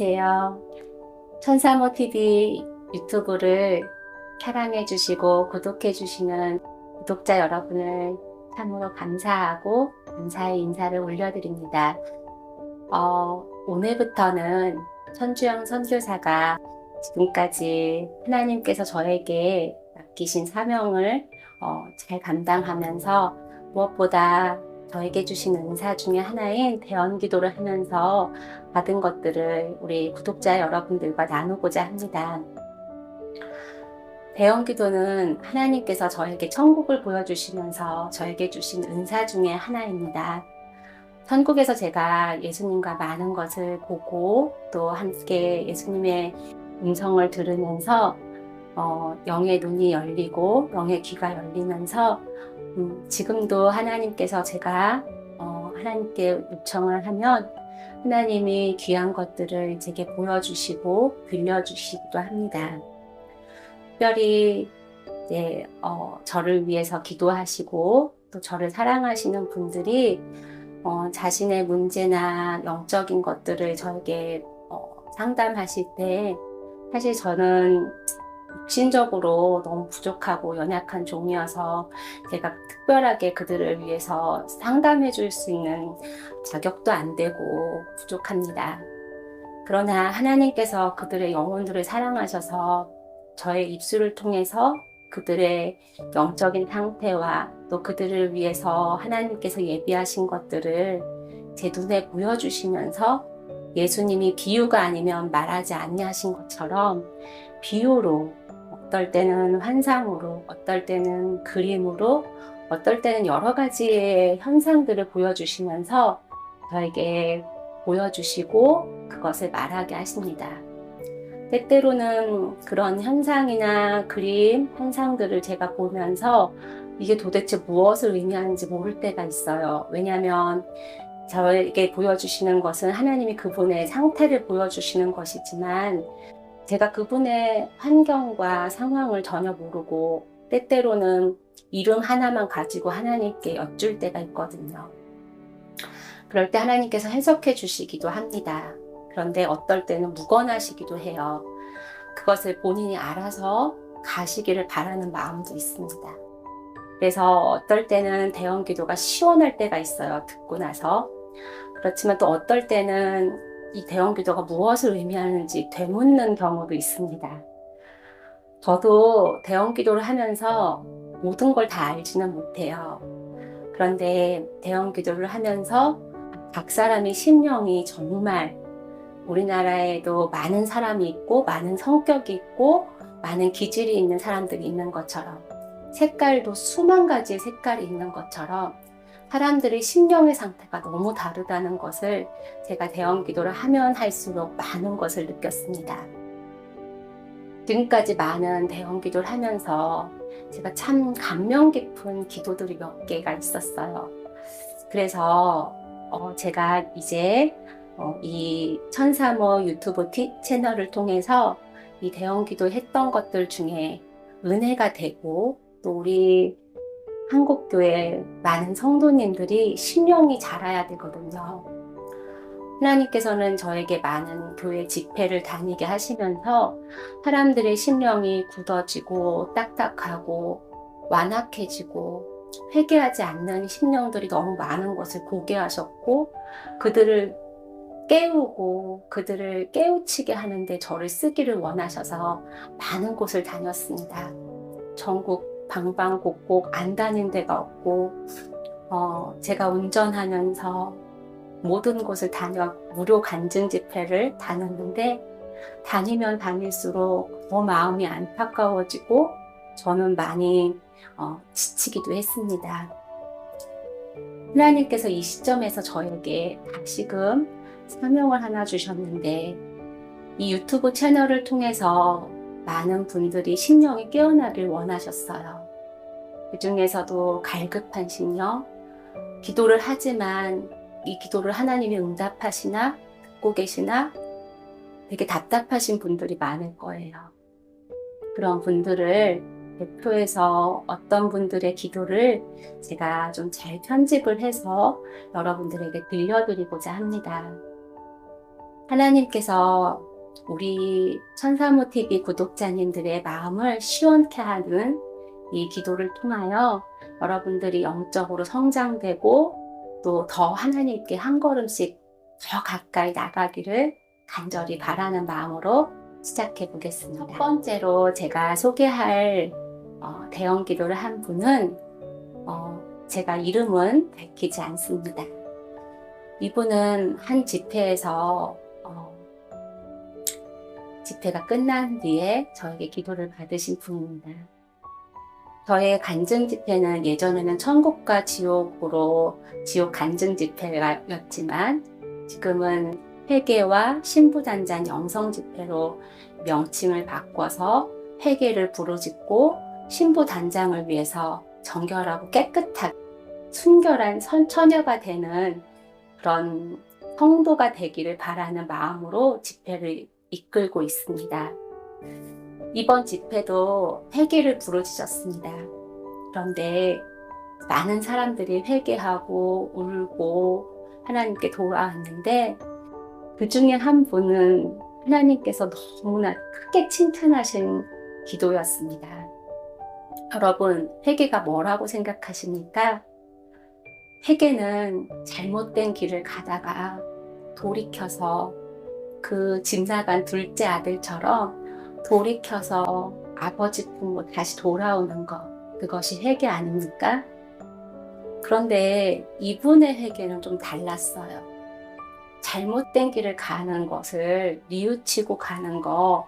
안녕하세요. 천사모 TV 유튜브를 사랑해 주시고 구독해 주시는 구독자 여러분을 참으로 감사하고 감사의 인사를 올려드립니다. 어, 오늘부터는 천주영 선교사가 지금까지 하나님께서 저에게 맡기신 사명을 어, 잘 감당하면서 무엇보다 저에게 주신 은사 중에 하나인 대언 기도를 하면서 받은 것들을 우리 구독자 여러분들과 나누고자 합니다. 대언 기도는 하나님께서 저에게 천국을 보여주시면서 저에게 주신 은사 중에 하나입니다. 천국에서 제가 예수님과 많은 것을 보고 또 함께 예수님의 음성을 들으면서 어, 영의 눈이 열리고 영의 귀가 열리면서 음, 지금도 하나님께서 제가 어, 하나님께 요청을 하면 하나님이 귀한 것들을 제게 보여주시고 빌려주시기도 합니다. 특별히 이제 어, 저를 위해서 기도하시고 또 저를 사랑하시는 분들이 어, 자신의 문제나 영적인 것들을 저에게 어, 상담하실 때 사실 저는 육신적으로 너무 부족하고 연약한 종이어서 제가 특별하게 그들을 위해서 상담해 줄 수 있는 자격도 안 되고 부족합니다. 그러나 하나님께서 그들의 영혼들을 사랑하셔서 저의 입술을 통해서 그들의 영적인 상태와 또 그들을 위해서 하나님께서 예비하신 것들을 제 눈에 보여주시면서 예수님이 비유가 아니면 말하지 아니하신 것처럼 비유로 어떨 때는 환상으로 어떨 때는 그림으로 어떨 때는 여러 가지의 현상들을 보여주시면서 저에게 보여주시고 그것을 말하게 하십니다. 때때로는 그런 현상이나 그림, 현상들을 제가 보면서 이게 도대체 무엇을 의미하는지 모를 때가 있어요. 왜냐하면 저에게 보여주시는 것은 하나님이 그분의 상태를 보여주시는 것이지만 제가 그분의 환경과 상황을 전혀 모르고 때때로는 이름 하나만 가지고 하나님께 여쭐 때가 있거든요. 그럴 때 하나님께서 해석해 주시기도 합니다. 그런데 어떨 때는 무관하시기도 해요. 그것을 본인이 알아서 가시기를 바라는 마음도 있습니다. 그래서 어떨 때는 대형 기도가 시원할 때가 있어요. 듣고 나서. 그렇지만 또 어떨 때는 이 대형 기도가 무엇을 의미하는지 되묻는 경우도 있습니다. 저도 대형 기도를 하면서 모든 걸 다 알지는 못해요. 그런데 대형 기도를 하면서 각 사람의 심령이 정말 우리나라에도 많은 사람이 있고 많은 성격이 있고 많은 기질이 있는 사람들이 있는 것처럼 색깔도 수만 가지의 색깔이 있는 것처럼 사람들의 심령의 상태가 너무 다르다는 것을 제가 대형 기도를 하면 할수록 많은 것을 느꼈습니다. 지금까지 많은 대형 기도를 하면서 제가 참 감명 깊은 기도들이 몇 개가 있었어요. 그래서 어 제가 이제 어 이 천사모 유튜브 티, 채널을 통해서 이 대형 기도 했던 것들 중에 은혜가 되고 또 우리 한국교회 많은 성도님들이 신령이 자라야 되거든요. 하나님께서는 저에게 많은 교회 집회를 다니게 하시면서 사람들의 심령이 굳어지고 딱딱하고 완악해지고 회개하지 않는 심령들이 너무 많은 것을 보게 하셨고 그들을 깨우고 그들을 깨우치게 하는데 저를 쓰기를 원하셔서 많은 곳을 다녔습니다. 전국 방방곡곡 안 다닌 데가 없고 어, 제가 운전하면서 모든 곳을 다녀 무료 간증 집회를 다녔는데 다니면 다닐수록 더 마음이 안타까워지고 저는 많이 어, 지치기도 했습니다. 하나님께서 이 시점에서 저에게 다시금 사명을 하나 주셨는데 이 유튜브 채널을 통해서 많은 분들이 심령이 깨어나길 원하셨어요. 그 중에서도 갈급한 심령, 기도를 하지만 이 기도를 하나님이 응답하시나 듣고 계시나 되게 답답하신 분들이 많을 거예요. 그런 분들을 대표해서 어떤 분들의 기도를 제가 좀 잘 편집을 해서 여러분들에게 들려드리고자 합니다. 하나님께서 우리 천사모 TV 구독자님들의 마음을 시원케 하는 이 기도를 통하여 여러분들이 영적으로 성장되고 또 더 하나님께 한 걸음씩 더 가까이 나가기를 간절히 바라는 마음으로 시작해 보겠습니다. 첫 번째로 제가 소개할 어, 대형 기도를 한 분은 어, 제가 이름은 밝히지 않습니다. 이분은 한 집회에서 어, 집회가 끝난 뒤에 저에게 기도를 받으신 분입니다. 저의 간증 집회는 예전에는 천국과 지옥으로 지옥 간증 집회였지만 지금은 회개와 신부단장 영성 집회로 명칭을 바꿔서 회개를 부르짖고 신부단장을 위해서 정결하고 깨끗하게 순결한 선 처녀가 되는 그런 성도가 되기를 바라는 마음으로 집회를 이끌고 있습니다. 이번 집회도 회개를 부르짖었습니다. 그런데 많은 사람들이 회개하고 울고 하나님께 돌아왔는데 그 중에 한 분은 하나님께서 너무나 크게 칭찬하신 기도였습니다. 여러분, 회개가 뭐라고 생각하십니까? 회개는 잘못된 길을 가다가 돌이켜서 그집 나간 둘째 아들처럼 돌이켜서 아버지 품으로 다시 돌아오는 것. 그것이 회개 아닙니까? 그런데 이분의 회개는 좀 달랐어요. 잘못된 길을 가는 것을 뉘우치고 가는 거,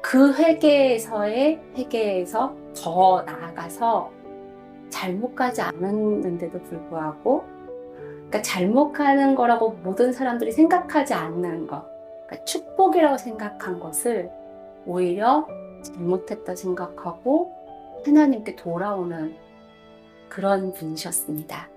그 회개에서의 회개에서 더 나아가서 잘못 가지 않았는데도 불구하고, 그러니까 잘못 가는 거라고 모든 사람들이 생각하지 않는 것, 그러니까 축복이라고 생각한 것을 오히려 잘못했다 생각하고 하나님께 돌아오는 그런 분이셨습니다.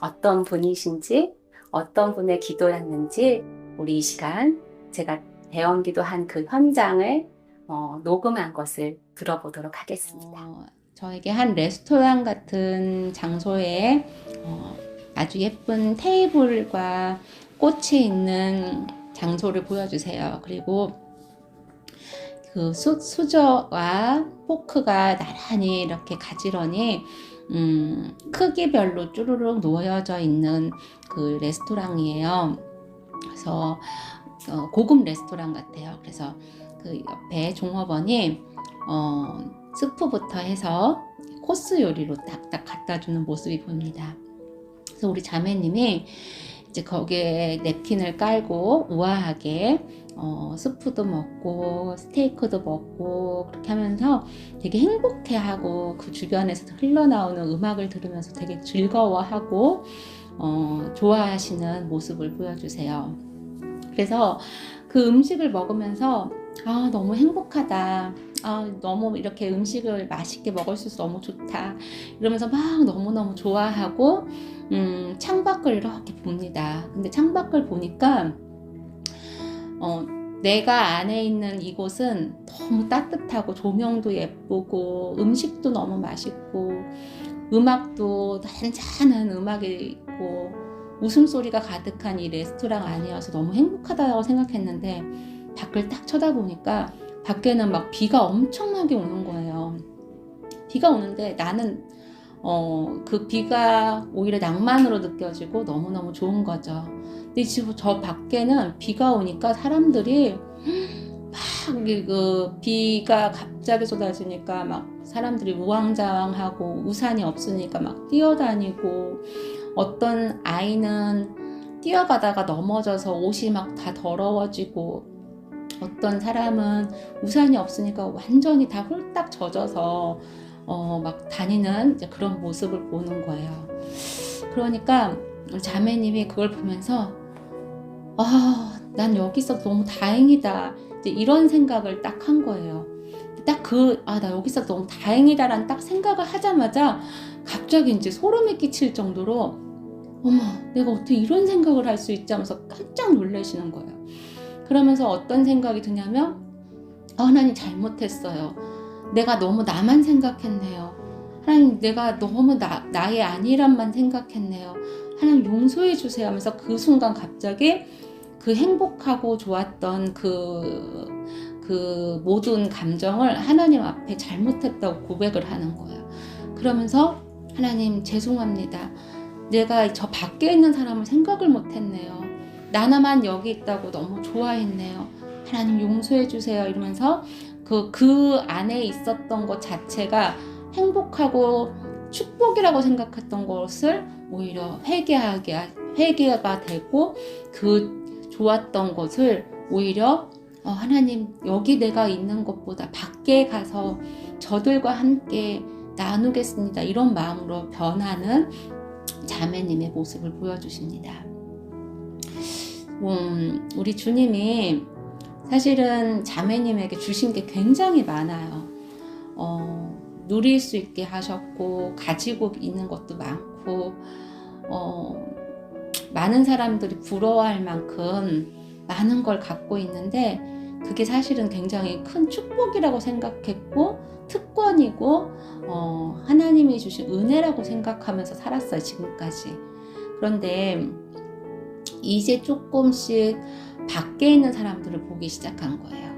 어떤 분이신지, 어떤 분의 기도였는지 우리 이 시간 제가 대원 기도한 그 현장을 어, 녹음한 것을 들어보도록 하겠습니다. 어, 저에게 한 레스토랑 같은 장소에 어, 아주 예쁜 테이블과 꽃이 있는 장소를 보여주세요. 그리고 그 수, 수저와 포크가 나란히 이렇게 가지런히 음, 크기별로 쭈루룩 놓여져 있는 그 레스토랑이에요. 그래서 어, 고급 레스토랑 같아요. 그래서 그 옆에 종업원이 어, 스프부터 해서 코스 요리로 딱딱 갖다 주는 모습이 보입니다. 그래서 우리 자매님이 이제 거기에 냅킨을 깔고 우아하게 어, 스프도 먹고 스테이크도 먹고 그렇게 하면서 되게 행복해하고 그 주변에서 흘러나오는 음악을 들으면서 되게 즐거워하고 어, 좋아하시는 모습을 보여주세요. 그래서 그 음식을 먹으면서 아 너무 행복하다. 아 너무 이렇게 음식을 맛있게 먹을 수 있어서 너무 좋다. 이러면서 막 너무너무 좋아하고 음, 창밖을 이렇게 봅니다. 근데 창밖을 보니까 어, 내가 안에 있는 이곳은 너무 따뜻하고 조명도 예쁘고 음식도 너무 맛있고 음악도 잔잔한 음악이 있고 웃음소리가 가득한 이 레스토랑 안이어서 너무 행복하다고 생각했는데 밖을 딱 쳐다보니까 밖에는 막 비가 엄청나게 오는 거예요. 비가 오는데 나는 어, 그 비가 오히려 낭만으로 느껴지고 너무너무 좋은 거죠. 근데 지금 저 밖에는 비가 오니까 사람들이 막, 그, 비가 갑자기 쏟아지니까 막 사람들이 우왕좌왕하고 우산이 없으니까 막 뛰어다니고 어떤 아이는 뛰어가다가 넘어져서 옷이 막 다 더러워지고 어떤 사람은 우산이 없으니까 완전히 다 홀딱 젖어서 어, 막 다니는 그런 모습을 보는 거예요. 그러니까 자매님이 그걸 보면서 아, 난 여기서 너무 다행이다. 이런 생각을 딱 한 거예요. 딱 그, 아, 나 여기서 너무 다행이다라는 딱 생각을 하자마자 갑자기 이제 소름이 끼칠 정도로 어머, 내가 어떻게 이런 생각을 할 수 있지 하면서 깜짝 놀라시는 거예요. 그러면서 어떤 생각이 드냐면, 아, 하나님 잘못했어요. 내가 너무 나만 생각했네요. 하나님, 내가 너무 나, 나의 아니란만 생각했네요. 하나님 용서해 주세요 하면서 그 순간 갑자기 그 행복하고 좋았던 그, 그 모든 감정을 하나님 앞에 잘못했다고 고백을 하는 거예요. 그러면서 하나님 죄송합니다. 내가 저 밖에 있는 사람을 생각을 못했네요. 나나만 여기 있다고 너무 좋아했네요. 하나님 용서해 주세요. 이러면서 그, 그 안에 있었던 것 자체가 행복하고 축복이라고 생각했던 것을 오히려 회개하게, 회개가 되고 그 좋았던 것을 오히려 어, 하나님 여기 내가 있는 것보다 밖에 가서 저들과 함께 나누겠습니다. 이런 마음으로 변하는 자매님의 모습을 보여주십니다. 음, 우리 주님이 사실은 자매님에게 주신 게 굉장히 많아요. 어, 누릴 수 있게 하셨고, 가지고 있는 것도 많고, 어, 많은 사람들이 부러워할 만큼 많은 걸 갖고 있는데, 그게 사실은 굉장히 큰 축복이라고 생각했고, 특권이고, 어, 하나님이 주신 은혜라고 생각하면서 살았어요, 지금까지. 그런데, 이제 조금씩 밖에 있는 사람들을 보기 시작한 거예요.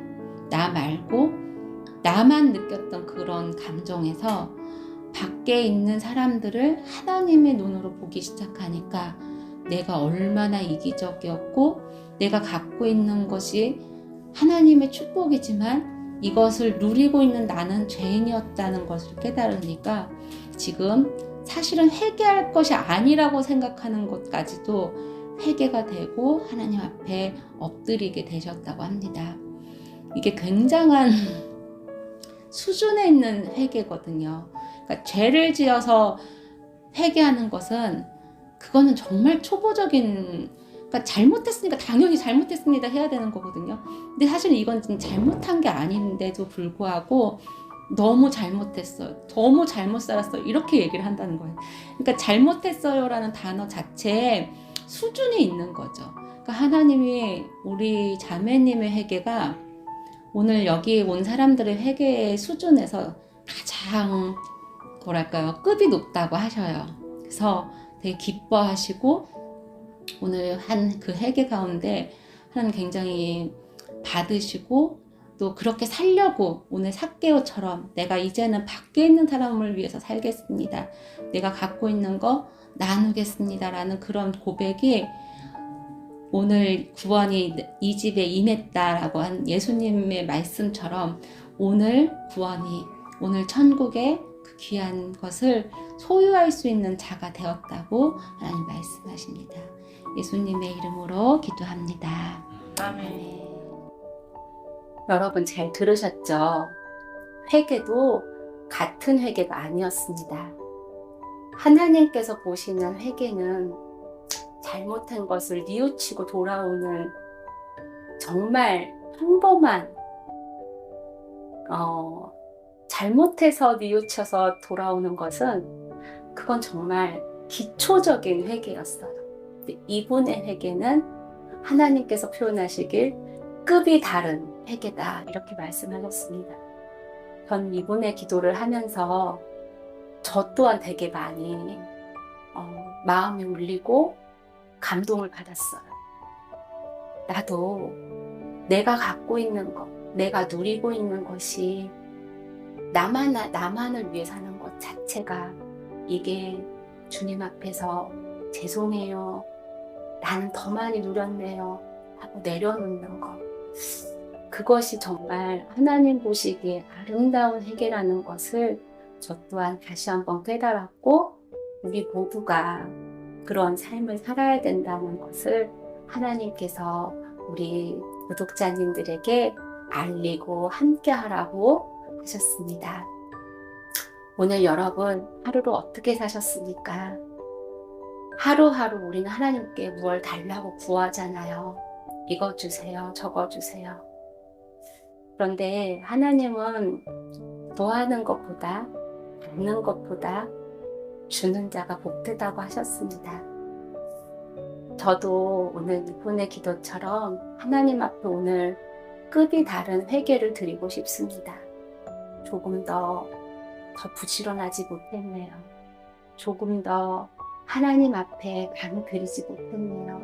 나 말고 나만 느꼈던 그런 감정에서 밖에 있는 사람들을 하나님의 눈으로 보기 시작하니까 내가 얼마나 이기적이었고 내가 갖고 있는 것이 하나님의 축복이지만 이것을 누리고 있는 나는 죄인이었다는 것을 깨달으니까 지금 사실은 회개할 것이 아니라고 생각하는 것까지도 회개가 되고 하나님 앞에 엎드리게 되셨다고 합니다. 이게 굉장한 수준에 있는 회개거든요. 그러니까 죄를 지어서 회개하는 것은 그거는 정말 초보적인 그러니까 잘못했으니까 당연히 잘못했습니다 해야 되는 거거든요. 근데 사실 이건 좀 잘못한 게 아닌데도 불구하고 너무 잘못했어요. 너무 잘못 살았어요. 이렇게 얘기를 한다는 거예요. 그러니까 잘못했어요라는 단어 자체에 수준이 있는 거죠. 그러니까 하나님이 우리 자매님의 회개가 오늘 여기 온 사람들의 회개의 수준에서 가장 뭐랄까요 급이 높다고 하셔요. 그래서 되게 기뻐하시고 오늘 한 그 회개 가운데 하나님 굉장히 받으시고 또 그렇게 살려고 오늘 삭개오처럼 내가 이제는 밖에 있는 사람을 위해서 살겠습니다. 내가 갖고 있는 거 나누겠습니다라는 그런 고백이 오늘 구원이 이 집에 임했다라고 한 예수님의 말씀처럼 오늘 구원이 오늘 천국의 그 귀한 것을 소유할 수 있는 자가 되었다고 하나님 말씀하십니다. 예수님의 이름으로 기도합니다. 아멘. 여러분 잘 들으셨죠? 회개도 같은 회개가 아니었습니다. 하나님께서 보시는 회개는 잘못한 것을 뉘우치고 돌아오는 정말 평범한 어, 잘못해서 뉘우쳐서 돌아오는 것은 그건 정말 기초적인 회개였어요. 이분의 회개는 하나님께서 표현하시길 급이 다른 회개다 이렇게 말씀하셨습니다. 전 이분의 기도를 하면서 저 또한 되게 많이 어, 마음이 울리고 감동을 받았어요. 나도 내가 갖고 있는 것, 내가 누리고 있는 것이 나만, 나만을 위해 사는 것 자체가 이게 주님 앞에서 죄송해요. 나는 더 많이 누렸네요. 하고 내려놓는 것. 그것이 정말 하나님 보시기에 아름다운 회개라는 것을 저 또한 다시 한번 깨달았고, 우리 모두가 그런 삶을 살아야 된다는 것을 하나님께서 우리 구독자님들에게 알리고 함께 하라고 하셨습니다. 오늘 여러분 하루를 어떻게 사셨습니까? 하루하루 우리는 하나님께 무얼 달라고 구하잖아요. 이거 주세요, 저거 주세요. 그런데 하나님은 도하는 것보다, 받는 것보다 주는 자가 복되다고 하셨습니다. 저도 오늘 이분의 기도처럼 하나님 앞에 오늘 급이 다른 회개를 드리고 싶습니다. 조금 더, 더 부지런하지 못했네요. 조금 더 하나님 앞에 강 드리지 못했네요.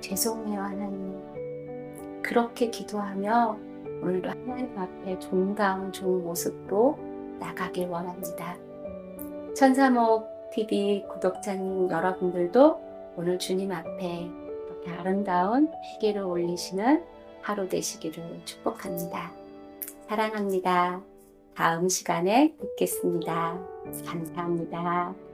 죄송해요, 하나님. 그렇게 기도하며 오늘도 하나님 앞에 존다운 좋은 모습으로 나가길 원합니다. 천사목 TV 구독자님 여러분들도 오늘 주님 앞에 이렇게 아름다운 회개를 올리시는 하루 되시기를 축복합니다. 사랑합니다. 다음 시간에 뵙겠습니다. 감사합니다.